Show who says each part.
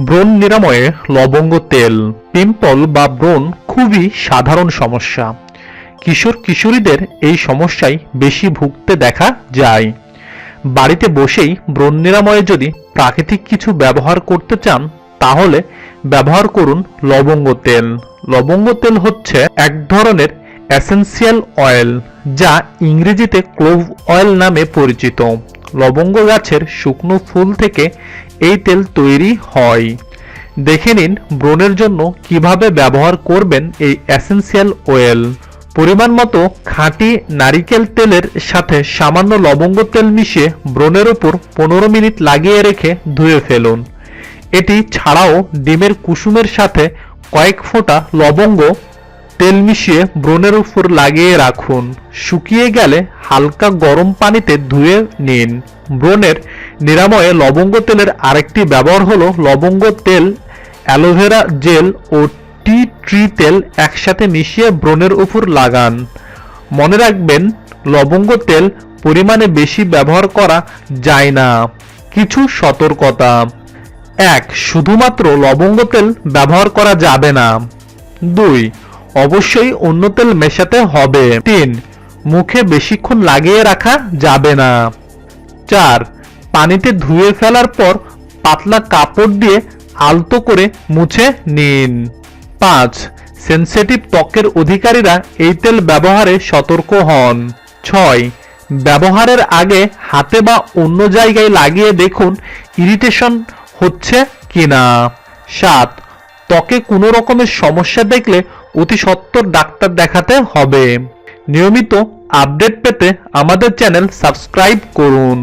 Speaker 1: ব্রণ নিরাময়ে লবঙ্গ, তেল, পিম্পল বা ব্রণ খুবই সাধারণ সমস্যা। কিশোর কিশোরীদের এই সমস্যায় বেশি ভুগতে দেখা যায়। বাড়িতে বসেই ব্রণ নিরাময়ে যদি প্রাকৃতিক কিছু ব্যবহার করতে চান, তাহলে ব্যবহার করুন লবঙ্গ, তেল। লবঙ্গ, তেল হচ্ছে এক ধরনের এসেন্সিয়াল অয়েল, যা ইংরেজিতে ক্লোভ অয়েল নামে পরিচিত। লবঙ্গ গাছের শুকনো ফুল থেকে এই তেল তৈরি হয়। দেখে নিন ব্রণের জন্য কীভাবে ব্যবহার করবেন এই এসেন্সিয়াল অয়েল। পরিমাণ মতো খাঁটি নারিকেল তেলের সাথে সামান্য লবঙ্গ তেল মিশিয়ে ব্রণের ওপর পনেরো মিনিট লাগিয়ে রেখে ধুয়ে ফেলুন। এটি ছাড়াও ডিমের কুসুমের সাথে কয়েক ফোঁটা লবঙ্গ তেল মিশিয়ে ব্রণের উপর লাগিয়ে রাখুন। শুকিয়ে গেলে হালকা গরম পানিতে ধুয়ে নিন। ব্রণের নিরাময়ে লবঙ্গ তেলের আরেকটি ব্যবহার হলো লবঙ্গ তেল, অ্যালোভেরা জেল ও টি ট্রি তেল একসাথে মিশিয়ে ব্রণের উপর লাগান। মনে রাখবেন, লবঙ্গ তেল পরিমাণে বেশি ব্যবহার করা যায় না। কিছু সতর্কতা। এক, শুধুমাত্র লবঙ্গ তেল ব্যবহার করা যাবে না। দুই অবশ্যই অন্য তেল মেশাতে হবে। তিন, মুখে বেশিক্ষণ লাগিয়ে রাখা যাবে না। চার, পানিতে ধুয়ে ফেলার পর পাতলা কাপড় দিয়ে আলতো করে মুছে নিন। পাঁচ সেনসিটিভ ত্বকের অধিকারীরা এই তেল ব্যবহারে সতর্ক হন। ছয়, ব্যবহারের আগে হাতে বা অন্য জায়গায় লাগিয়ে দেখুন ইরিটেশন হচ্ছে কিনা। সাত, ত্বকে কোনো রকমের সমস্যা দেখলে অতি সত্তর ডাক্তার দেখাতে হবে। নিয়মিত আপডেট পেতে আমাদের চ্যানেল সাবস্ক্রাইব করুন।